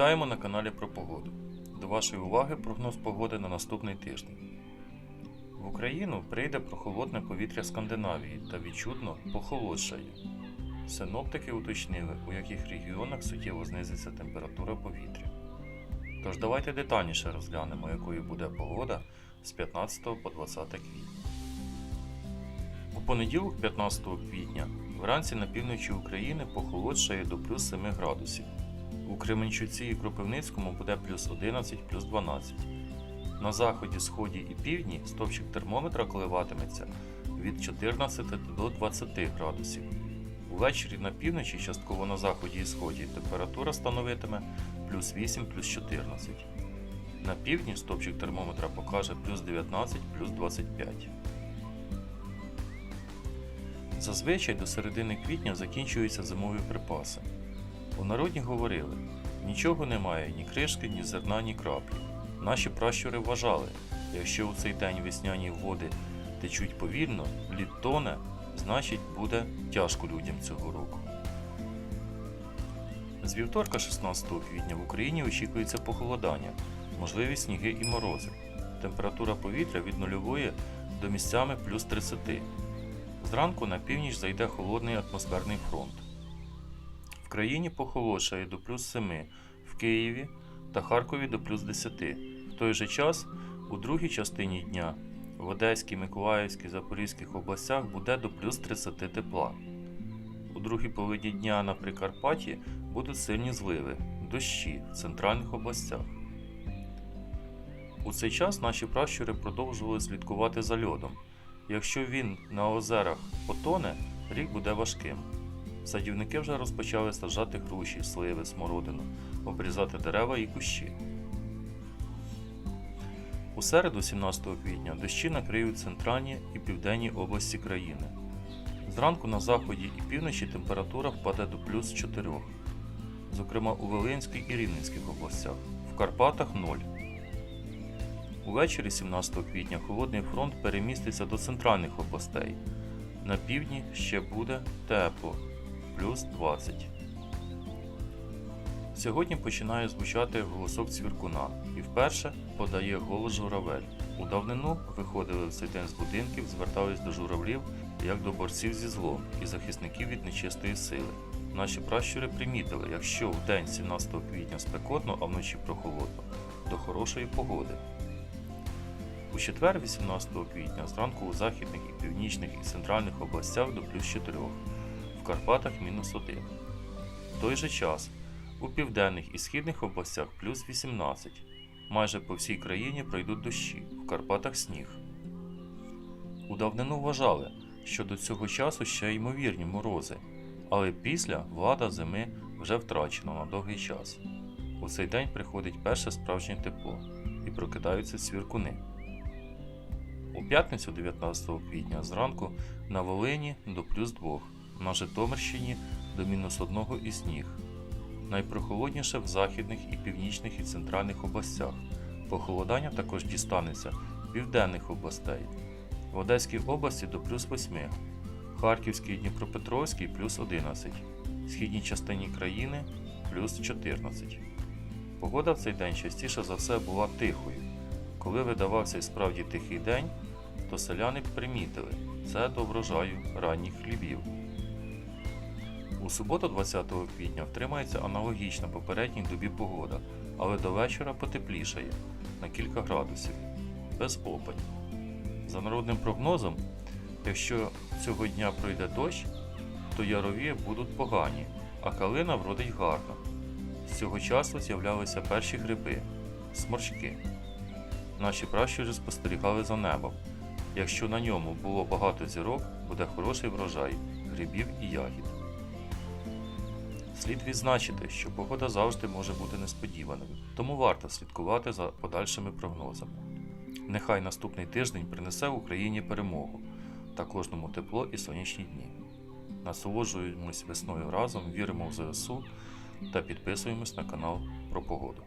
Вітаємо на каналі про погоду. До вашої уваги прогноз погоди на наступний тиждень. В Україну прийде прохолодне повітря Скандинавії та відчутно похолодшає. Синоптики уточнили, у яких регіонах суттєво знизиться температура повітря. Тож давайте детальніше розглянемо, якою буде погода з 15 по 20 квітня. У понеділок, 15 квітня, вранці на півночі України похолодшає до плюс 7 градусів. У Кременчуці і Кропивницькому буде плюс 11, плюс 12. На заході, сході і півдні стовпчик термометра коливатиметься від 14 до 20 градусів. Увечері на півночі, частково на заході і сході, температура становитиме плюс 8, плюс 14. На півдні стовпчик термометра покаже плюс 19, плюс 25. Зазвичай до середини квітня закінчуються зимові припаси. У народні говорили: нічого немає, ні кришки, ні зерна, ні краплі. Наші пращури вважали, якщо у цей день весняні води течуть повільно, лід тоне, значить буде тяжко людям цього року. З вівторка 16 квітня в Україні очікується похолодання, можливі сніги і морози. Температура повітря від нульової до місцями плюс 30. Зранку на північ зайде холодний атмосферний фронт. Країні похолодшає до плюс 7 в Києві та Харкові до плюс 10. В той же час у другій частині дня в Одеській, Миколаївській, Запорізьких областях буде до плюс 30 тепла. У другій половині дня на Прикарпатті будуть сильні зливи, дощі в центральних областях. У цей час наші пращури продовжували слідкувати за льодом. Якщо він на озерах потоне, рік буде важким. Садівники вже розпочали саджати груші, сливи, смородину, обрізати дерева і кущі. У середу, 17 квітня, дощі накриють центральні і південні області країни. Зранку на заході і півночі температура впаде до плюс 4, зокрема у Волинській і Рівненських областях, в Карпатах 0. Увечері 17 квітня холодний фронт переміститься до центральних областей. На півдні ще буде тепло плюс 20. Сьогодні починає звучати голосок цвіркуна і вперше подає голос журавель. У давнину виходили в цей день з будинків, звертались до журавлів як до борців зі злом і захисників від нечистої сили. Наші пращури примітили, якщо в день 17 квітня спекотно, а вночі прохолодно, до хорошої погоди. У четвер, 18 квітня, зранку у західних і північних і центральних областях до плюс 4, в Карпатах мінус 1. В той же час у південних і східних областях плюс 18. Майже по всій країні пройдуть дощі, в Карпатах сніг. У давнину вважали, що до цього часу ще ймовірні морози, але після влада зими вже втрачена на довгий час. У цей день приходить перше справжнє тепло і прокидаються цвіркуни. У п'ятницю 19 квітня зранку на Волині до плюс 2, на Житомирщині до мінус 1 і сніг. Найпрохолодніше в західних і північних і центральних областях. Похолодання також дістанеться південних областей. В Одеській області до плюс 8, Харківській і Дніпропетровській плюс 11, східній частині країни плюс 14. Погода в цей день частіше за все була тихою. Коли видавався і справді тихий день, то селяни примітили це до врожаю ранніх хлібів. У суботу, 20 квітня, втримається аналогічна попередній добі погода, але до вечора потеплішає на кілька градусів, без опадів. За народним прогнозом, якщо цього дня пройде дощ, то ярові будуть погані, а калина вродить гарно. З цього часу з'являлися перші гриби, сморчки. Наші пращури спостерігали за небом. Якщо на ньому було багато зірок, буде хороший врожай грибів і ягід. Слід відзначити, що погода завжди може бути несподіваною, тому варто слідкувати за подальшими прогнозами. Нехай наступний тиждень принесе Україні перемогу та кожному тепло і сонячні дні. Насолоджуємось весною разом, віримо в ЗСУ та підписуємось на канал про погоду.